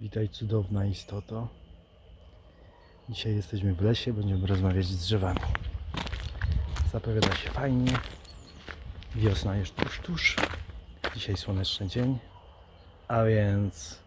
Witaj cudowna istoto. Dzisiaj jesteśmy w lesie, będziemy rozmawiać z drzewami. Zapowiada się fajnie. Wiosna jest tuż, tuż. Dzisiaj słoneczny dzień, a więc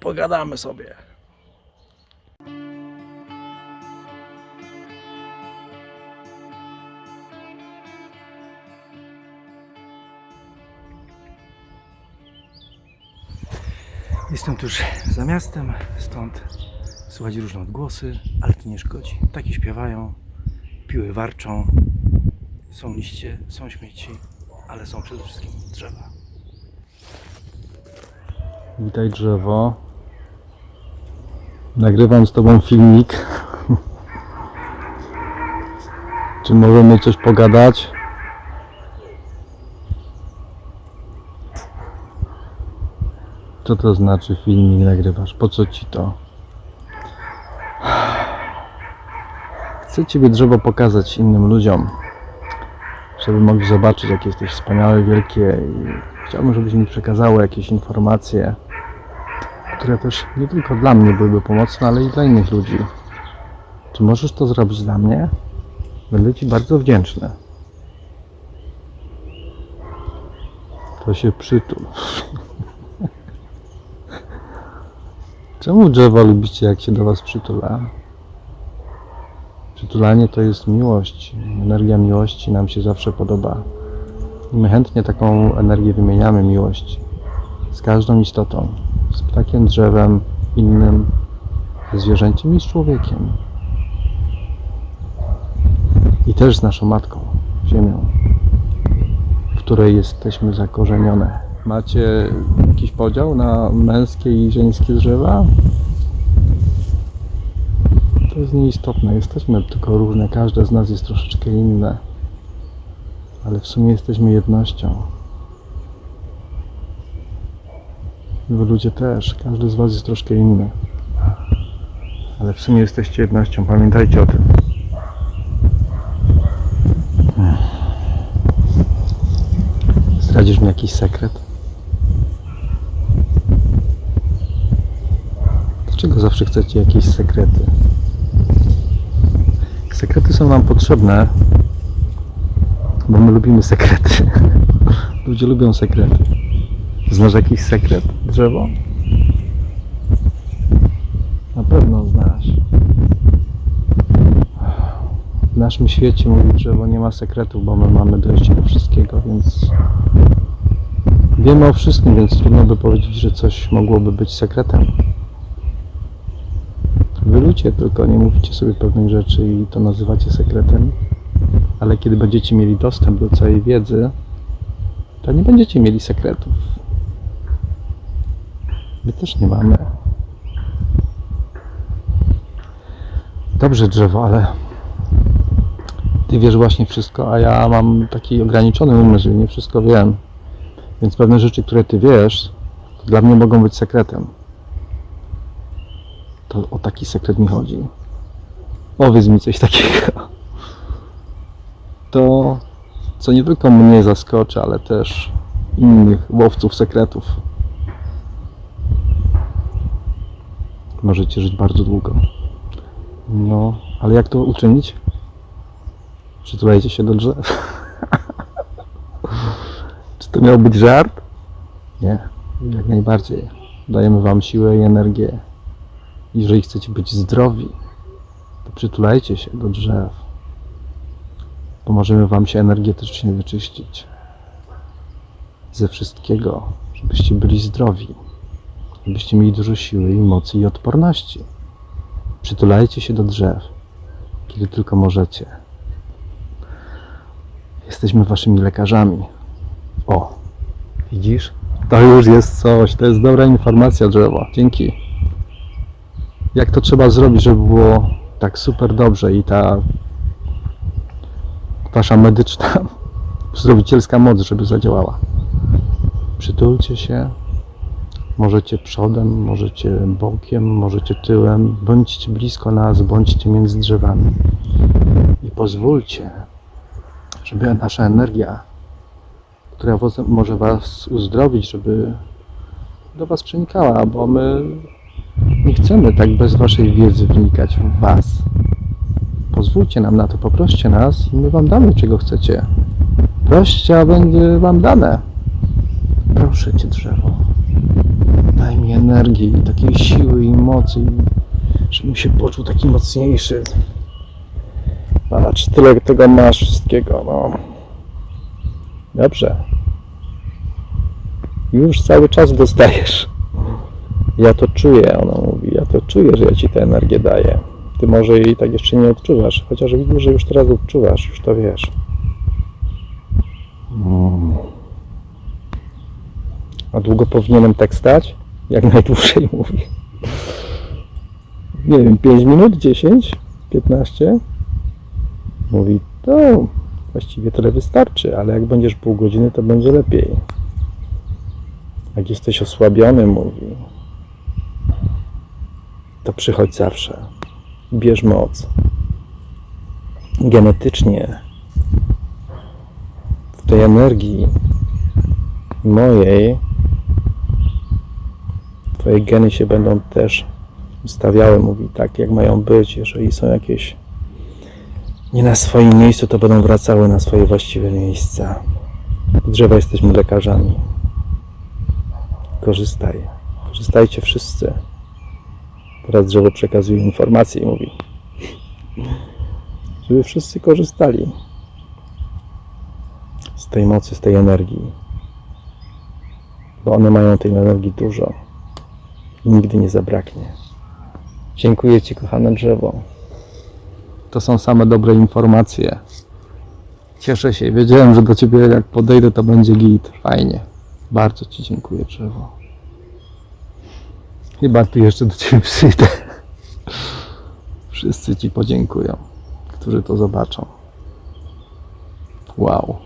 pogadamy sobie. Jestem tuż za miastem, stąd słychać różne odgłosy, ale to nie szkodzi. Ptaki śpiewają, piły warczą, są liście, są śmieci, ale są przede wszystkim drzewa. Witaj drzewo. Nagrywam z tobą filmik. Czy możemy coś pogadać? Co to znaczy filmik nagrywasz? Po co ci to? Chcę Ciebie drzewo pokazać innym ludziom, żeby mogli zobaczyć, jakie jesteś wspaniałe, wielkie i chciałbym, żebyś mi przekazało jakieś informacje, które też nie tylko dla mnie byłyby pomocne, ale i dla innych ludzi. Czy możesz to zrobić dla mnie? Będę Ci bardzo wdzięczny. To się przytul. Czemu drzewa lubicie, jak się do Was przytula? Przytulanie to jest miłość. Energia miłości nam się zawsze podoba. I my chętnie taką energię wymieniamy, miłość. Z każdą istotą. Z ptakiem, drzewem, innym, ze zwierzęciem i z człowiekiem. I też z naszą matką, ziemią, w której jesteśmy zakorzenione. Macie jakiś podział na męskie i żeńskie drzewa? To jest nieistotne. Jesteśmy tylko różne. Każde z nas jest troszeczkę inne. Ale w sumie jesteśmy jednością. Wy ludzie też. Każdy z Was jest troszkę inny. Ale w sumie jesteście jednością. Pamiętajcie o tym. Zdradzisz mi jakiś sekret? Dlaczego zawsze chcecie jakieś sekrety? Sekrety są nam potrzebne, bo my lubimy sekrety. Ludzie lubią sekrety. Znasz jakiś sekret? Drzewo? Na pewno znasz. W naszym świecie, mówi drzewo, nie ma sekretów, bo my mamy dojście do wszystkiego, więc wiemy o wszystkim, więc trudno by powiedzieć, że coś mogłoby być sekretem. Tylko nie mówicie sobie pewnych rzeczy i to nazywacie sekretem, ale kiedy będziecie mieli dostęp do całej wiedzy, to nie będziecie mieli sekretów. My też nie mamy. Dobrze drzewo, ale ty wiesz właśnie wszystko, a ja mam taki ograniczony umysł i nie wszystko wiem. Więc pewne rzeczy, które ty wiesz, dla mnie mogą być sekretem. To o taki sekret mi chodzi. Powiedz mi coś takiego. To, co nie tylko mnie zaskoczy, ale też innych łowców sekretów. Możecie żyć bardzo długo. No, ale jak to uczynić? Przytulajcie się do drzew. Czy to miał być żart? Nie, jak najbardziej. Dajemy Wam siłę i energię. Jeżeli chcecie być zdrowi, to przytulajcie się do drzew. Pomożemy Wam się energetycznie wyczyścić ze wszystkiego, żebyście byli zdrowi, żebyście mieli dużo siły i mocy i odporności. Przytulajcie się do drzew, kiedy tylko możecie. Jesteśmy Waszymi lekarzami. O, widzisz? To już jest coś, to jest dobra informacja drzewo. Dzięki jak to trzeba zrobić, żeby było tak super dobrze i ta wasza medyczna, zdrowicielska moc, żeby zadziałała. Przytulcie się. Możecie przodem, możecie bokiem, możecie tyłem. Bądźcie blisko nas, bądźcie między drzewami. I pozwólcie, żeby nasza energia, która może was uzdrowić, żeby do Was przenikała, bo my nie chcemy tak bez Waszej wiedzy wnikać w Was. Pozwólcie nam na to, poproście nas i my Wam damy, czego chcecie. Proście, a będzie Wam dane. Proszę Cię, drzewo. Daj mi energii, takiej siły i mocy, żebym się poczuł taki mocniejszy. Patrz, tyle tego masz wszystkiego, no. Dobrze. Już cały czas dostajesz. Ja to czuję, ona to czuję, że ja ci tę energię daję. Ty może jej tak jeszcze nie odczuwasz, chociaż widzę, że już teraz odczuwasz, już to wiesz. A długo powinienem tak stać? Jak najdłużej mówi. Nie wiem, 5 minut, 10, 15? Mówi, to właściwie tyle wystarczy, ale jak będziesz pół godziny, to będzie lepiej. Jak jesteś osłabiony, mówi, to przychodź zawsze. Bierz moc. Genetycznie w tej energii mojej Twoje geny się będą też ustawiały, mówi, tak jak mają być. Jeżeli są jakieś nie na swoim miejscu, to będą wracały na swoje właściwe miejsca. Drzewa jesteśmy lekarzami. Korzystaj. Korzystajcie wszyscy. Teraz drzewo przekazuje informacje i mówi, żeby wszyscy korzystali z tej mocy, z tej energii. Bo one mają tej energii dużo i nigdy nie zabraknie. Dziękuję Ci, kochane drzewo. To są same dobre informacje. Cieszę się. Wiedziałem, że do Ciebie jak podejdę, to będzie git. Fajnie. Bardzo Ci dziękuję, drzewo. Chyba tu jeszcze do Ciebie przyjdę. Wszyscy Ci podziękują, którzy to zobaczą. Wow.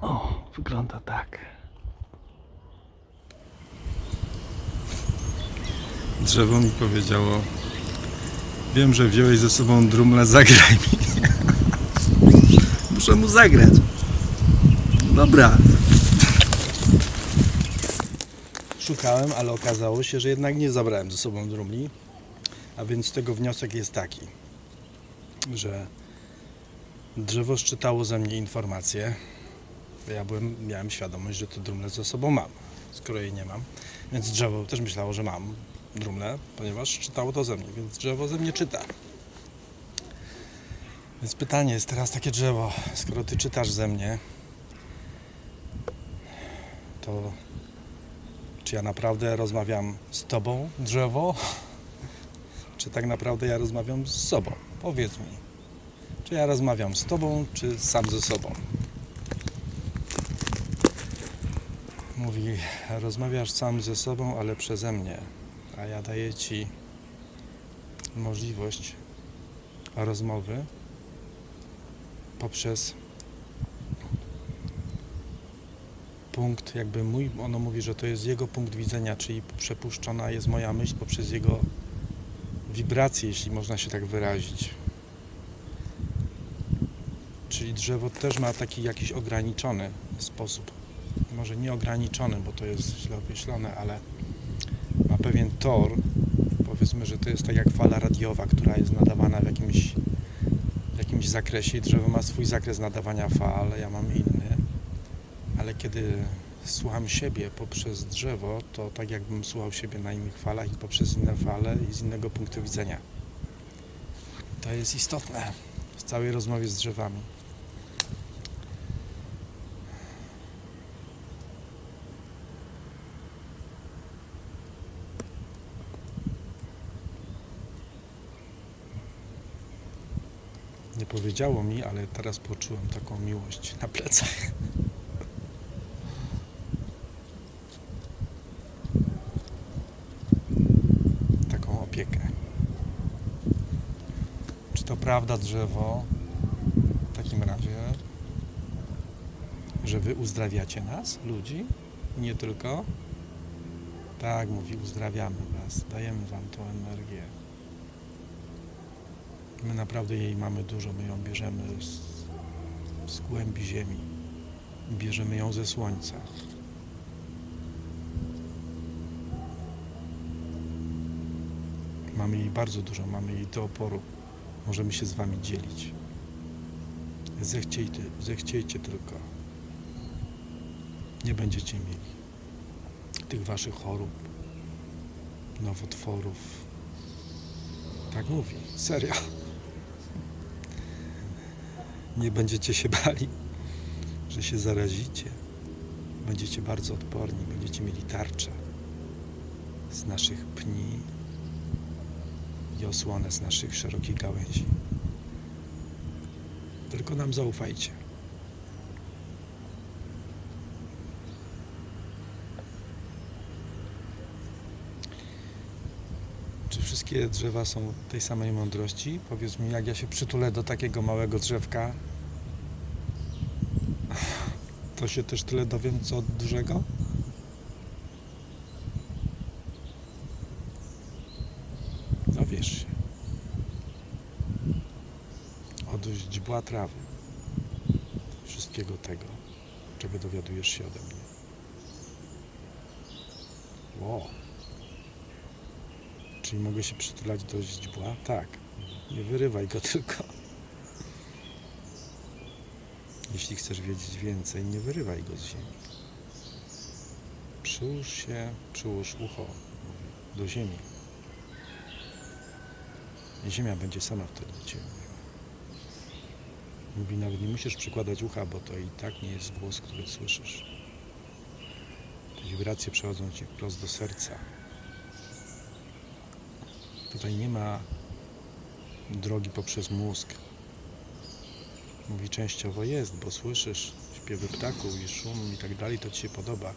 O, wygląda tak. Drzewo mi powiedziało Wiem, że wziąłeś ze sobą drumle, zagraj mi. Muszę mu zagrać. Dobra. Szukałem, ale okazało się, że jednak nie zabrałem ze sobą drumli. A więc tego wniosek jest taki, że drzewo szczytało ze mnie informacje. Ja byłem, miałem świadomość, że te drumle ze sobą mam, skoro jej nie mam. Więc drzewo też myślało, że mam drumle, ponieważ czytało to ze mnie, więc drzewo ze mnie czyta. Więc pytanie jest teraz takie drzewo, skoro ty czytasz ze mnie, to czy ja naprawdę rozmawiam z tobą, drzewo? Czy tak naprawdę ja rozmawiam z sobą? Powiedz mi. Czy ja rozmawiam z tobą, czy sam ze sobą? Mówi, rozmawiasz sam ze sobą, ale przeze mnie a ja daję Ci możliwość rozmowy poprzez punkt, jakby mój, ono mówi, że to jest jego punkt widzenia, czyli przepuszczona jest moja myśl poprzez jego wibracje, jeśli można się tak wyrazić. Czyli drzewo też ma taki jakiś ograniczony sposób. Może nie ograniczony, bo to jest źle określone, ale ma pewien tor, powiedzmy, że to jest tak jak fala radiowa, która jest nadawana w jakimś, w jakimś zakresie drzewo ma swój zakres nadawania fal, ja mam inny, ale kiedy słucham siebie poprzez drzewo, to tak jakbym słuchał siebie na innych falach i poprzez inne fale i z innego punktu widzenia. To jest istotne w całej rozmowie z drzewami. Nie powiedziało mi, ale teraz poczułem taką miłość na plecach. prawda drzewo w takim razie, że wy uzdrawiacie nas, ludzi, nie tylko? Tak, mówi, uzdrawiamy was, dajemy wam tą energię. My naprawdę jej mamy dużo, my ją bierzemy z, z głębi ziemi. Bierzemy ją ze słońca. Mamy jej bardzo dużo, mamy jej do oporu. Możemy się z wami dzielić. Zechciejcie, zechciejcie tylko. Nie będziecie mieli tych waszych chorób, nowotworów. Tak mówi, serio. Nie będziecie się bali, że się zarazicie. Będziecie bardzo odporni, będziecie mieli tarczę z naszych pni osłonę z naszych szerokich gałęzi. Tylko nam zaufajcie. Czy wszystkie drzewa są tej samej mądrości? Powiedz mi, jak ja się przytulę do takiego małego drzewka, to się też tyle dowiem, co od dużego? Dowiesz się. Od źdźbła trawy. Wszystkiego tego, czego dowiadujesz się ode mnie. Wow. Czyli mogę się przytulać do źdźbła? Tak. Nie wyrywaj go tylko. Jeśli chcesz wiedzieć więcej, nie wyrywaj go z ziemi. Przyłóż się, przyłóż ucho do ziemi. Ziemia będzie sama wtedy do ciebie mówiła. Mówi, nawet nie musisz przykładać ucha, bo to i tak nie jest głos, który słyszysz. Te wibracje przechodzą ci wprost do serca. Tutaj nie ma drogi poprzez mózg. Mówi częściowo jest, bo słyszysz śpiewy ptaków i szum i tak dalej, to ci się podoba.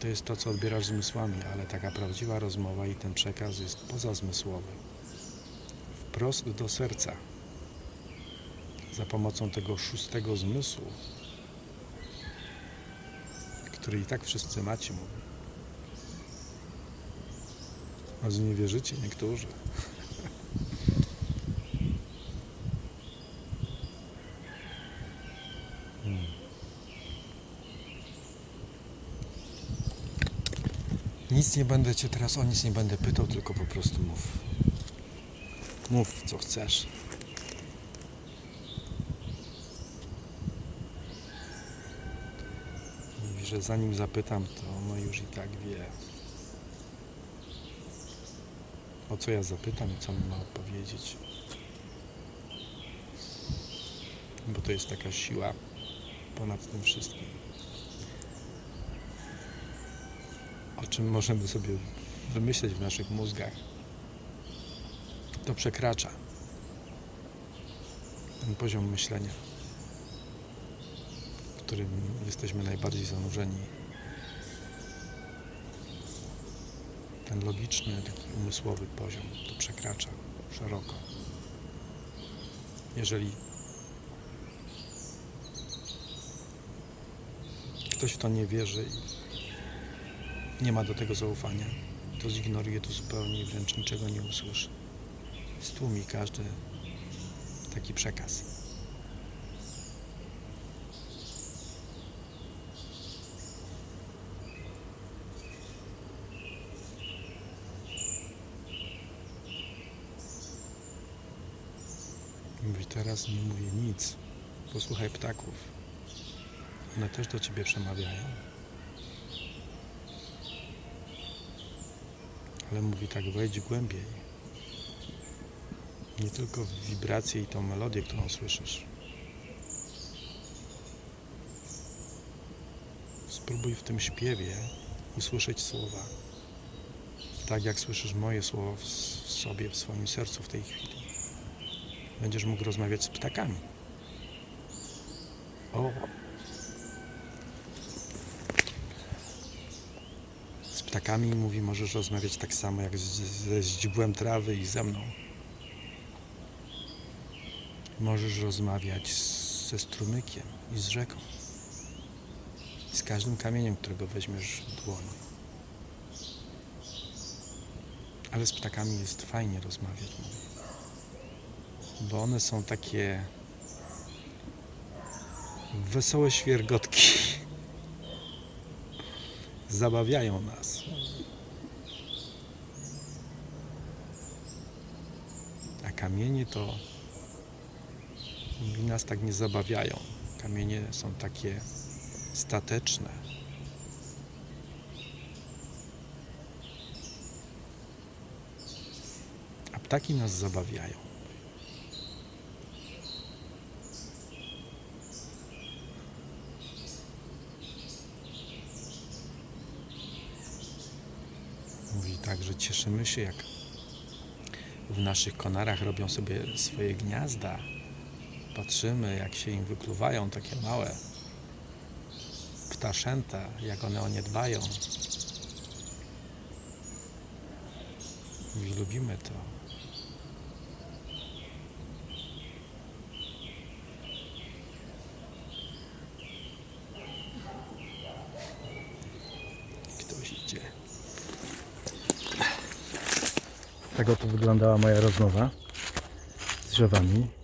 To jest to, co odbierasz zmysłami, ale taka prawdziwa rozmowa i ten przekaz jest pozazmysłowy. Wprost do serca. Za pomocą tego szóstego zmysłu, który i tak wszyscy macie, mówi. Może nie wierzycie niektórzy. Hmm. Nic nie będę cię teraz o nic nie będę pytał, tylko po prostu mów. Mów co chcesz. Mówi, że zanim zapytam, to ono już i tak wie. O co ja zapytam i co mi ma odpowiedzieć. Bo to jest taka siła ponad tym wszystkim. O czym możemy sobie wymyśleć w naszych mózgach. To przekracza ten poziom myślenia, w którym jesteśmy najbardziej zanurzeni. Ten logiczny, taki umysłowy poziom to przekracza szeroko. Jeżeli ktoś w to nie wierzy i nie ma do tego zaufania, to zignoruje to zupełnie i wręcz niczego nie usłyszy. Stłumi każdy taki przekaz. Mówi teraz nie mówię nic. Posłuchaj ptaków. One też do ciebie przemawiają. Ale mówi tak, wejdź głębiej. Nie tylko w wibrację i tą melodię, którą słyszysz. Spróbuj w tym śpiewie usłyszeć słowa. Tak jak słyszysz moje słowo w sobie, w swoim sercu w tej chwili. Będziesz mógł rozmawiać z ptakami. O! Z ptakami, mówi, możesz rozmawiać tak samo jak ze źdźbłem trawy i ze mną. Możesz rozmawiać ze strumykiem i z rzeką. Z każdym kamieniem, którego weźmiesz w dłoń. Ale z ptakami jest fajnie rozmawiać, mówi. Bo one są takie wesołe świergotki. Zabawiają nas. kamienie to nas tak nie zabawiają. Kamienie są takie stateczne. A ptaki nas zabawiają. Mówi tak, że cieszymy się, jak w naszych konarach robią sobie swoje gniazda. Patrzymy, jak się im wykluwają takie małe ptaszęta, jak one o nie dbają. I lubimy to. Ktoś idzie. Tak oto wyglądała moja rozmowa z drzewami.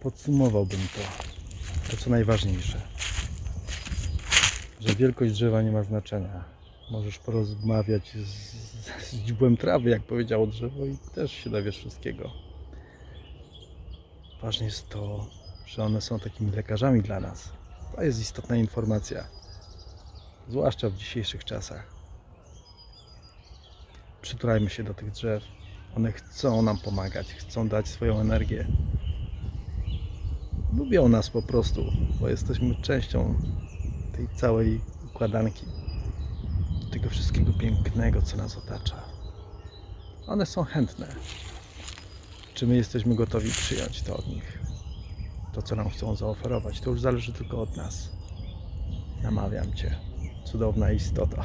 Podsumowałbym to. To co najważniejsze. Że wielkość drzewa nie ma znaczenia. Możesz porozmawiać z, z, z trawy, jak powiedziało drzewo, i też się dowiesz wszystkiego. Ważne jest to, że one są takimi lekarzami dla nas. To jest istotna informacja. Zwłaszcza w dzisiejszych czasach przytulajmy się do tych drzew. One chcą nam pomagać, chcą dać swoją energię. Lubią nas po prostu, bo jesteśmy częścią tej całej układanki, tego wszystkiego pięknego, co nas otacza. One są chętne. Czy my jesteśmy gotowi przyjąć to od nich? To, co nam chcą zaoferować, to już zależy tylko od nas. Namawiam Cię, cudowna istota.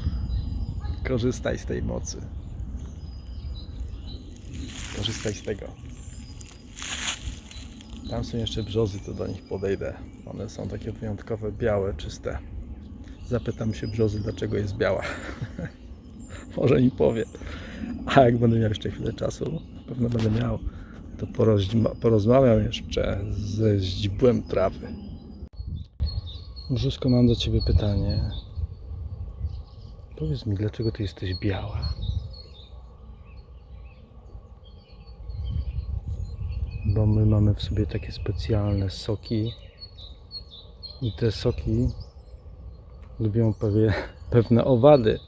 Korzystaj z tej mocy. Korzystaj z tego. Tam są jeszcze brzozy, to do nich podejdę. One są takie wyjątkowe, białe, czyste. Zapytam się brzozy, dlaczego jest biała. Może mi powie. A jak będę miał jeszcze chwilę czasu, na pewno będę miał, to porozma- porozmawiam jeszcze ze źdźbłem trawy. Brzusko, mam do Ciebie pytanie. Powiedz mi, dlaczego ty jesteś biała? Bo my mamy w sobie takie specjalne soki i te soki lubią pewie, pewne owady,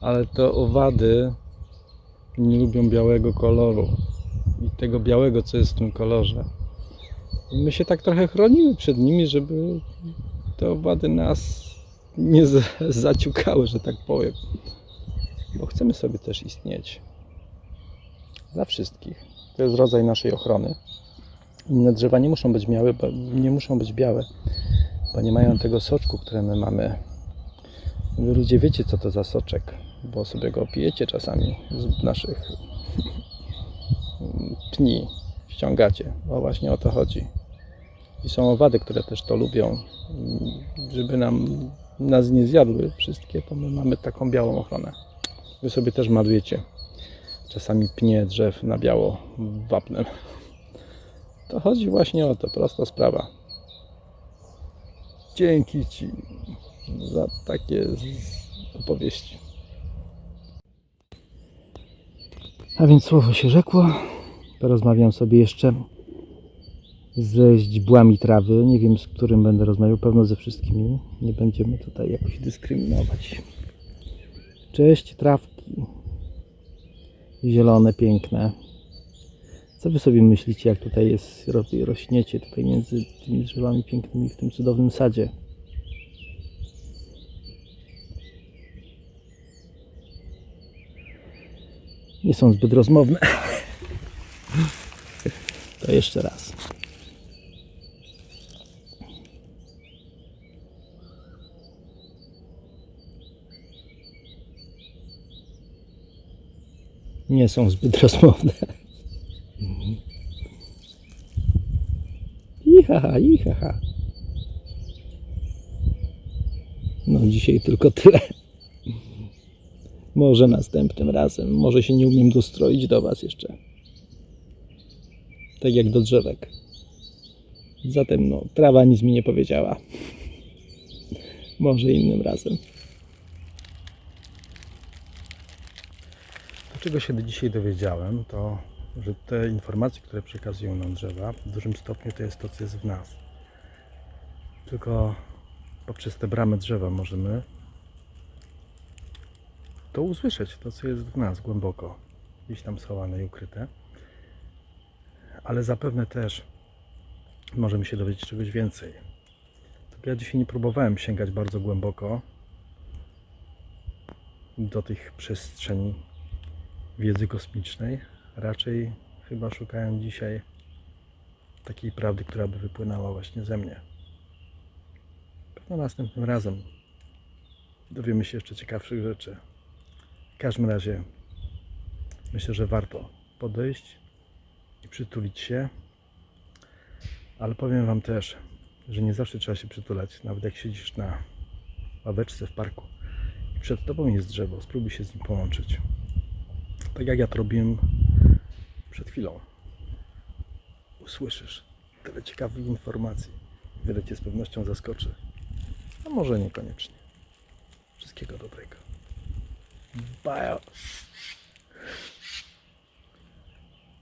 ale te owady nie lubią białego koloru i tego białego, co jest w tym kolorze. I my się tak trochę chronimy przed nimi, żeby te owady nas nie zaciukały, że tak powiem. Bo chcemy sobie też istnieć. Dla wszystkich. To jest rodzaj naszej ochrony. Inne drzewa nie muszą być bo, nie muszą być białe, bo nie mają tego soczku, które my mamy. Wy ludzie wiecie, co to za soczek, bo sobie go pijecie czasami z naszych pni. Ściągacie. Bo właśnie o to chodzi. I są owady, które też to lubią. Żeby nam nas nie zjadły wszystkie, to my mamy taką białą ochronę. Wy sobie też malujecie czasami pnie drzew na biało wapnem. To chodzi właśnie o to, prosta sprawa. Dzięki Ci za takie opowieści. A więc słowo się rzekło. Porozmawiam sobie jeszcze ze źdźbłami trawy. Nie wiem z którym będę rozmawiał, pewno ze wszystkimi. Nie będziemy tutaj jakoś dyskryminować. Cześć, trawki. Zielone, piękne. Co wy sobie myślicie, jak tutaj jest, ro- rośniecie tutaj między tymi drzewami pięknymi w tym cudownym sadzie? Nie są zbyt rozmowne. To jeszcze raz. Nie są zbyt rozmowne. Ihaha, ihaha. No dzisiaj tylko tyle. Może następnym razem. Może się nie umiem dostroić do Was jeszcze. Tak jak do drzewek. Zatem no, trawa nic mi nie powiedziała. Może innym razem. Czego się dzisiaj dowiedziałem, to że te informacje, które przekazują nam drzewa, w dużym stopniu to jest to, co jest w nas. Tylko poprzez te bramy drzewa możemy to usłyszeć, to, co jest w nas głęboko, gdzieś tam schowane i ukryte. Ale zapewne też możemy się dowiedzieć czegoś więcej. Tylko ja dzisiaj nie próbowałem sięgać bardzo głęboko do tych przestrzeni wiedzy kosmicznej. Raczej chyba szukałem dzisiaj takiej prawdy, która by wypłynęła właśnie ze mnie. Pewno następnym razem dowiemy się jeszcze ciekawszych rzeczy. W każdym razie myślę, że warto podejść i przytulić się. Ale powiem Wam też, że nie zawsze trzeba się przytulać, nawet jak siedzisz na ławeczce w parku i przed Tobą jest drzewo, spróbuj się z nim połączyć. Tak jak ja to robiłem przed chwilą. Usłyszysz tyle ciekawych informacji, wiele Cię z pewnością zaskoczy. A może niekoniecznie. Wszystkiego dobrego. Bye.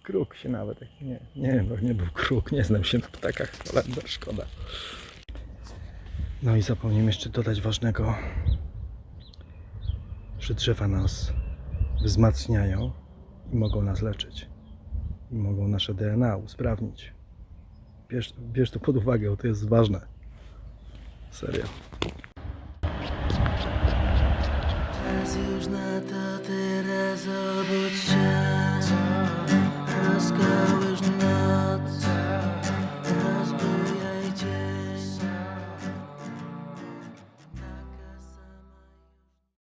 Kruk się nawet. Nie, nie, no nie był kruk, nie znam się na ptakach, Holender, szkoda. No i zapomniałem jeszcze dodać ważnego, że drzewa nas wzmacniają i mogą nas leczyć. I mogą nasze DNA usprawnić. Bierz, bierz to pod uwagę, bo to jest ważne. Serio. Czas już na to teraz obudź się